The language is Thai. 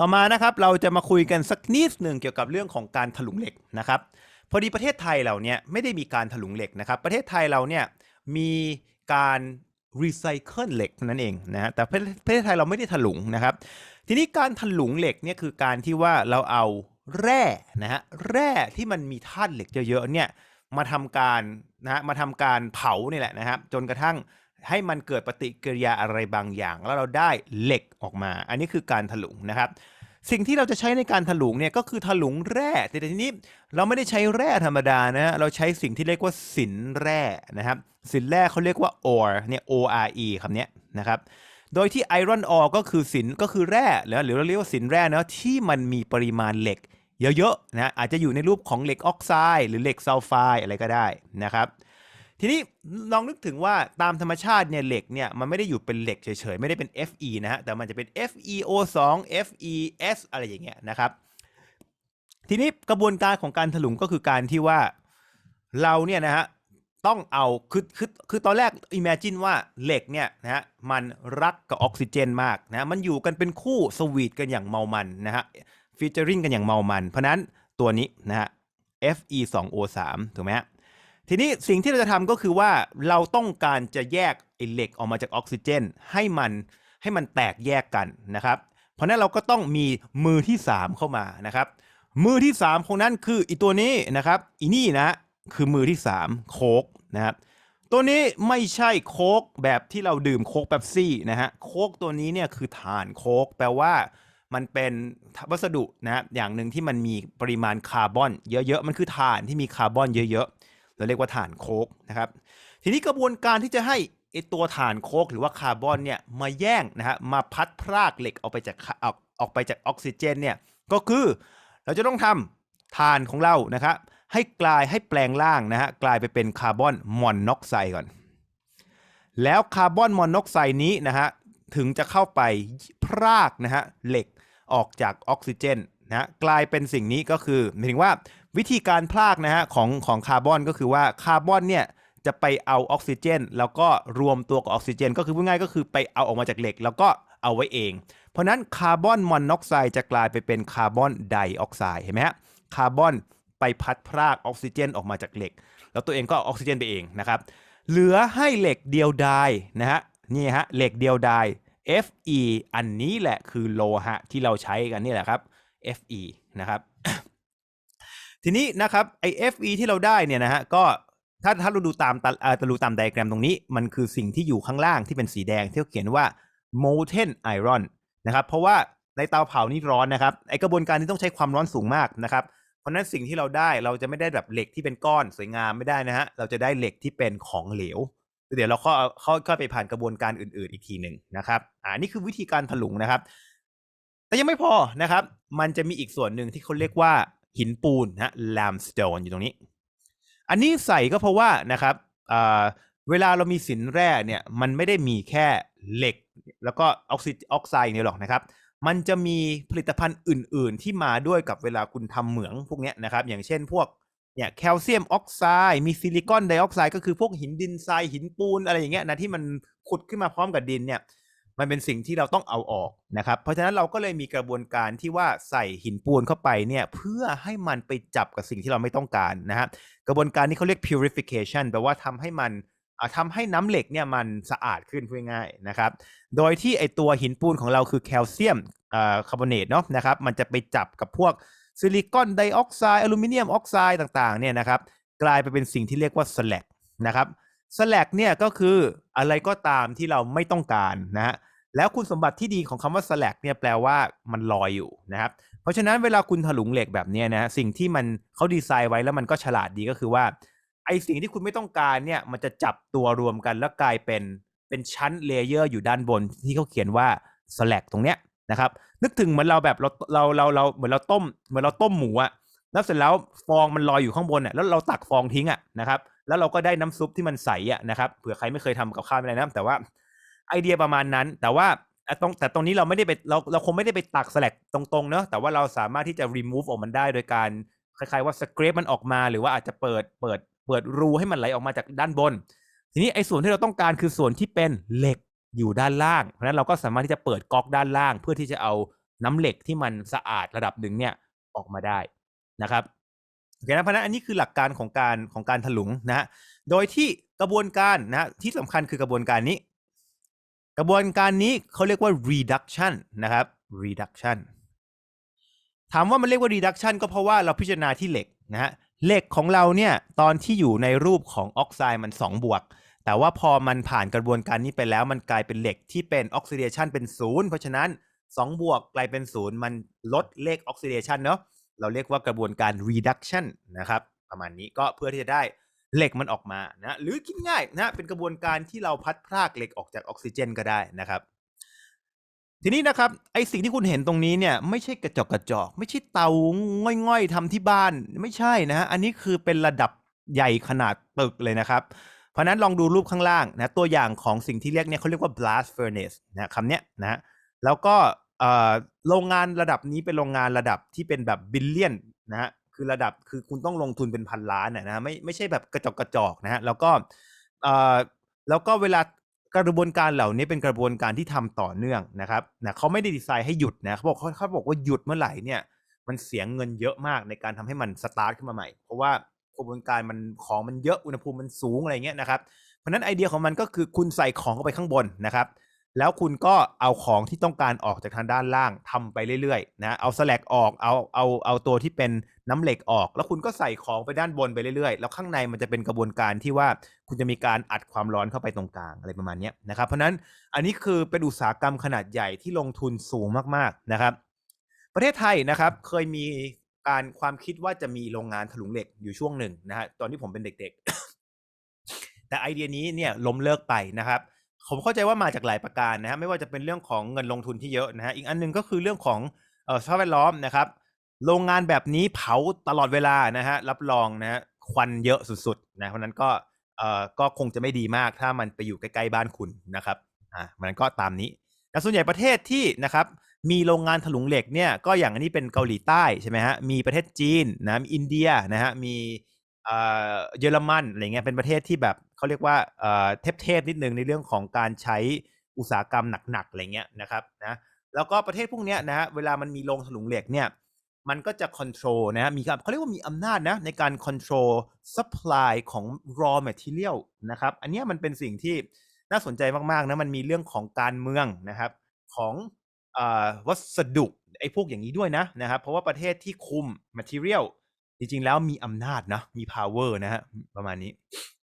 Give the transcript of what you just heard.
ต่อมานะครับเราจะมาคุยกันสักนิดหนึ่งเกี่ยวกับเรื่องของการถลุงเหล็กนะครับพอดีประเทศไทยเราเนี่ยไม่ได้มีการถลุงเหล็กนะครับ ประเทศไทยเราเนี่ยมีการรีไซเคิลเหล็กนั้นเองนะฮะแต่ประเทศไทยเราไม่ได้ถลุงนะครับ ทีนี้การถลุงเหล็กเนี่ยคือการที่ว่าเราเอาแร่นะฮะแร่ที่มันมีธาตุเหล็กเยอะๆเนี่ยมาทำการนะฮะมาทำการเผานี่แหละนะครับจนกระทั่ง ให้มันเกิดปฏิกิริยาอะไรบางอย่าง แล้วเราได้เหล็กออกมา อันนี้คือการถลุงนะครับสิ่งที่เราจะใช้ในการถลุงเนี่ยก็คือถลุงแร่แต่ทีนี้เราไม่ได้ใช้แร่ธรรมดานะเราใช้สิ่งที่เรียกว่าสินแร่นะครับสินแร่เขาเรียกว่า ore เนี่ย O R E คำนี้นะครับโดยที่ iron ore ก็คือสินก็คือแร่หรือเราเรียกว่าสินแร่นะที่มันมีปริมาณเหล็ก เยอะๆนะอาจจะอยู่ในรูปของเหล็กออกไซด์หรือเหล็กซัลไฟด์อะไรก็ได้นะครับ ทีนี้ลองนึกถึงว่าตามธรรมชาติเนี่ยเหล็กเนี่ยมันไม่ได้อยู่เป็นเหล็กเฉยๆ ไม่ได้เป็น Fe นะฮะแต่มันจะเป็น FeO2 FeS อะไรอย่างเงี้ยนะครับทีนี้กระบวนการของการถลุงก็คือการที่ว่าเราเนี่ยนะฮะต้องเอาคือคือคือตอนแรก imagine ว่าเหล็กเนี่ยนะฮะมันรักกับออกซิเจนมากนะมันอยู่กันเป็นคู่สวีทกันอย่างเมามันนะฮะฟีเจอริงกันอย่างเมามัน เพราะนั้นตัวนี้นะฮะ Fe2O3 ถูกไหมฮะ ทีนี้สิ่งที่เราจะทำก็คือว่าเราต้องการจะแยกไอ้เหล็กออกมาจากออกซิเจน ให้มันให้มันแตกแยกกันนะครับ เพราะนั้นเราก็ต้องมีมือที่ 3 เข้ามานะครับ มือที่3ของนั้นคืออีตัวนี้นะครับอีนี่นะคือมือที่ 3 โคกนะครับตัวนี้ไม่ใช่โคกแบบที่เราดื่มโคกเป๊ปซี่นะฮะโคกตัวนี้เนี่ยคือถ่านโคกแปลว่ามันเป็นวัสดุนะฮะอย่างหนึ่งที่มันมีปริมาณคาร์บอน เยอะๆ มันคือถ่านที่มีคาร์บอนเยอะๆ เราเรียกว่าถ่านโคกนะครับ ทีนี้กระบวนการที่จะให้ไอตัวถ่านโคกหรือว่าคาร์บอนเนี่ยมาแย่งนะฮะมาพัดพรากเหล็กออกไปจากออกออกไปจากออกซิเจนเนี่ยก็คือเราจะต้องทำถ่านของเรานะครับให้กลายให้แปลงร่างนะฮะกลายไปเป็นคาร์บอนมอนอกไซด์ก่อน แล้วคาร์บอนมอนอกไซด์นี้นะฮะถึงจะเข้าไปพรากนะฮะเหล็กออกจากออกซิเจนนะกลายเป็นสิ่งนี้ก็คือหมายถึงว่า วิธีการพรากนะฮะของของคาร์บอนก็คือว่าคาร์บอนเนี่ยจะไปเอาออกซิเจน แล้วก็รวมตัวกับออกซิเจน ก็คือพูดง่ายก็คือไปเอาออกมาจากเหล็ก แล้วก็เอาไว้เอง เพราะนั้นคาร์บอนมอนอกไซด์จะกลายไปเป็นคาร์บอนไดออกไซด์เห็นไหมฮะคาร์บอนไปพัดพรากออกซิเจนออกมาจากเหล็ก แล้วตัวเองก็เอาออกซิเจนไปเองนะครับเหลือให้เหล็กเดียวดายนะฮะนี่ฮะเหล็กเดียวดาย Fe อันนี้แหละคือโลหะที่เราใช้กันนี่แหละครับ Fe นะครับ ทีนี้นะครับไอ Fe ที่เราได้เนี่ยนะฮะก็ถ้าถ้าเราดูตามตาเอ่อดูตามไดอะแกรมตรงนี้ มันคือสิ่งที่อยู่ข้างล่างที่เป็นสีแดงที่เขาเขียนว่า molten iron นะครับ เพราะว่าในเตาเผานี่ร้อนนะครับไอกระบวนการนี้ต้องใช้ความร้อนสูงมากนะครับ เพราะนั้นสิ่งที่เราได้เราจะไม่ได้แบบเหล็กที่เป็นก้อนสวยงามไม่ได้นะฮะเราจะได้เหล็กที่เป็นของเหลว เดี๋ยวเราเข้าเข้าเข้าไปผ่านกระบวนการอื่น ๆ อีกทีหนึ่งนะครับอ่านี่คือวิธีการถลุงนะครับ แต่ยังไม่พอนะครับ มันจะมีอีกส่วนหนึ่งที่เขาเรียกว่า หินปูนนะฮะ limestone อยู่ตรงนี้ อันนี้ใส่ก็เพราะว่านะครับเวลาเรามีสินแร่เนี่ยมันไม่ได้มีแค่เหล็ก แล้วก็ออกซิออกไซด์เนี่ยหรอกนะครับ มันจะมีผลิตภัณฑ์อื่น ๆ ที่มาด้วยกับเวลาคุณทำเหมืองพวกนี้นะครับ อย่างเช่นพวกเนี่ยแคลเซียมออกไซด์มีซิลิคอนไดออกไซด์ก็คือพวกหินดินทรายหินปูนอะไรอย่างเงี้ยนะที่มันขุดขึ้นมาพร้อมกับดินเนี่ย มันเป็นสิ่งที่เราต้องเอาออกนะครับ เพราะฉะนั้นเราก็เลยมีกระบวนการที่ว่าใส่หินปูนเข้าไปเนี่ยเพื่อให้มันไปจับกับสิ่งที่เราไม่ต้องการนะฮะกระบวนการนี้เขาเรียก purification แปลว่าทำให้มันอ่าทำให้น้ำเหล็กเนี่ยมันสะอาดขึ้นพูดง่ายๆนะครับ โดยที่ไอตัวหินปูนของเราคือแคลเซียมคาร์บอเนตเนาะนะครับ มันจะไปจับกับพวกซิลิคอนไดออกไซด์อลูมิเนียมออกไซด์ต่างๆเนี่ยนะครับกลายไปเป็นสิ่งที่เรียกว่าสแลกนะครับสแลกเนี่ยก็คืออะไรก็ตามที่เราไม่ต้องการนะฮะ แล้วคุณสมบัติที่ดีของคำว่าสแลกเนี่ยแปลว่ามันลอยอยู่นะครับ เพราะฉะนั้นเวลาคุณถลุงเหล็กแบบนี้นะสิ่งที่มันเขาดีไซน์ไว้แล้วมันก็ฉลาดดีก็คือว่าไอสิ่งที่คุณไม่ต้องการเนี่ยมันจะจับตัวรวมกันแล้วกลายเป็นเป็นชั้นเลเยอร์อยู่ด้านบนที่เขาเขียนว่าสแลกตรงเนี้ยนะครับ นึกถึงเหมือนเราแบบเราเราเราเราเหมือนเราต้มเหมือนเราต้มหมูอะแล้วเสร็จแล้วฟองมันลอยอยู่ข้างบนอะแล้วเราตักฟองทิ้งอะนะครับแล้วเราก็ได้น้ำซุปที่มันใสอะนะครับเผื่อใครไม่เคยทำกับข้าวอะไรนะแต่ว่า ไอเดียประมาณนั้น แต่ว่าตรงแต่ตรงนี้เราไม่ได้ไปเราเราคงไม่ได้ไปตักสแลกตรงๆเนอะแต่ว่าเราสามารถที่จะ remove ออกมันได้โดยการคล้ายๆว่า scrape มันออกมา หรือว่าอาจจะเปิดเปิดเปิดรูให้มันไหลออกมาจากด้านบน ทีนี้ไอ้ส่วนที่เราต้องการคือส่วนที่เป็นเหล็กอยู่ด้านล่าง เพราะฉะนั้นเราก็สามารถที่จะเปิดก๊อกด้านล่าง เพื่อที่จะเอาน้ำเหล็กที่มันสะอาดระดับหนึ่งเนี่ยออกมาได้นะครับโอเคนะเพราะฉะนั้นอันนี้คือหลักการของการของการถลุงนะฮะโดยที่กระบวนการนะฮะที่สำคัญคือกระบวนการนี้ กระบวนการนี้เขาเรียกว่า reduction นะครับ reduction ถามว่ามันเรียกว่า reduction ก็เพราะว่าเราพิจารณาที่เหล็กนะฮะเหล็กของเราเนี่ยตอนที่อยู่ในรูปของออกไซด์มัน 2 บวก แต่ว่าพอมันผ่านกระบวนการนี้ไปแล้ว มันกลายเป็นเหล็กที่เป็นออกซิเดชันเป็นศูนย์เพราะฉะนั้น 2 บวกกลายเป็นศูนย์มันลดเลขออกซิเดชันเนาะเราเรียกว่ากระบวนการ reduction นะครับ ประมาณนี้ก็เพื่อที่จะได้ เหล็กมันออกมานะหรือคิดง่ายนะเป็นกระบวนการที่เราพัดพรากเหล็กออกจากออกซิเจนก็ได้นะครับ ทีนี้นะครับไอสิ่งที่คุณเห็นตรงนี้เนี่ยไม่ใช่กระจกกระจอกไม่ใช่เตาง่อยๆทำที่บ้านไม่ใช่นะฮะอันนี้คือเป็นระดับใหญ่ขนาดตึกเลยนะครับ เพราะนั้นลองดูรูปข้างล่างนะตัวอย่างของสิ่งที่เรียกเนี่ยเขาเรียกว่า blast furnace นะคำเนี้ยนะแล้วก็โรงงานระดับนี้เป็นโรงงานระดับที่เป็นแบบบิลเลียนนะฮะ คือระดับคือคุณต้องลงทุนเป็นพันล้านนะนะไม่ไม่ใช่แบบกระจอกกระจอกนะฮะแล้วก็เอ่อแล้วก็เวลากระบวนการเหล่านี้เป็นกระบวนการที่ทำต่อเนื่องนะครับนะเขาไม่ได้ดีไซน์ให้หยุดนะเขาบอกเขาเขาบอกว่าหยุดเมื่อไหร่เนี่ยมันเสียเงินเยอะมากในการทำให้มันสตาร์ทขึ้นมาใหม่ เพราะว่ากระบวนการมันของมันเยอะอุณหภูมิมันสูงอะไรเงี้ยนะครับ เพราะนั้นไอเดียของมันก็คือคุณใส่ของเข้าไปข้างบนนะครับ แล้วคุณก็เอาของที่ต้องการออกจากทางด้านล่างทำไปเรื่อยๆนะเอาสแลกออกเอาเอาเอาตัวที่เป็นน้ำเหล็กออก แล้วคุณก็ใส่ของไปด้านบนไปเรื่อยๆ แล้วข้างในมันจะเป็นกระบวนการที่ว่าคุณจะมีการอัดความร้อนเข้าไปตรงกลางอะไรประมาณนี้นะครับเพราะนั้นอันนี้คือเป็นอุตสาหกรรมขนาดใหญ่ที่ลงทุนสูงมากๆนะครับ ประเทศไทยนะครับเคยมีการความคิดว่าจะมีโรงงานถลุงเหล็กอยู่ช่วงหนึ่งนะฮะตอนที่ผมเป็นเด็ก ๆ แต่ไอเดียนี้เนี่ยล้มเลิกไปนะครับ ผมเข้าใจว่ามาจากหลายประการนะฮะไม่ว่าจะเป็นเรื่องของเงินลงทุนที่เยอะนะฮะอีกอันหนึงก็คือเรื่องของสภาพแวดล้อมนะครับ โรงงานแบบนี้เผาตลอดเวลานะฮะรับรองนะฮะควันเยอะสุดๆนะเพราะนั้นก็เอ่อก็คงจะไม่ดีมากถ้ามันไปอยู่ใกล้ๆบ้านคุณนะครับอ่ามันก็ตามนี้แต่ส่วนใหญ่ประเทศที่นะครับมีโรงงานถลุงเหล็กเนี่ยก็อย่างอันนี้เป็นเกาหลีใต้ใช่ไหมฮะมีประเทศจีนนะมีอินเดียนะฮะมีเอ่อเยอรมันอะไรเงี้ยเป็นประเทศที่แบบ เขาเรียกว่าเอ่เทพนิดนึงในเรื่องของการใช้อุตสาหกรรมหนักๆอะไรเงี้ยนะครับนะแล้วก็ประเทศพวกเนี้ยนะเวลามันมีโรงถลุงเหล็กเนี่ยมันก็จะ control นะมีเขาเรียกว่ามีอำนาจนะในการ control supply ของ raw material นะครับอันเนี้ยมันเป็นสิ่งที่น่าสนใจมากๆนะมันมีเรื่องของการเมืองนะครับของอวัสดุไอ้พวกอย่างนี้ด้วยนะนะครับเพราะว่าประเทศที่คุม material จริงๆแล้วมีอำนาจนะมี power นะฮะประมาณนี้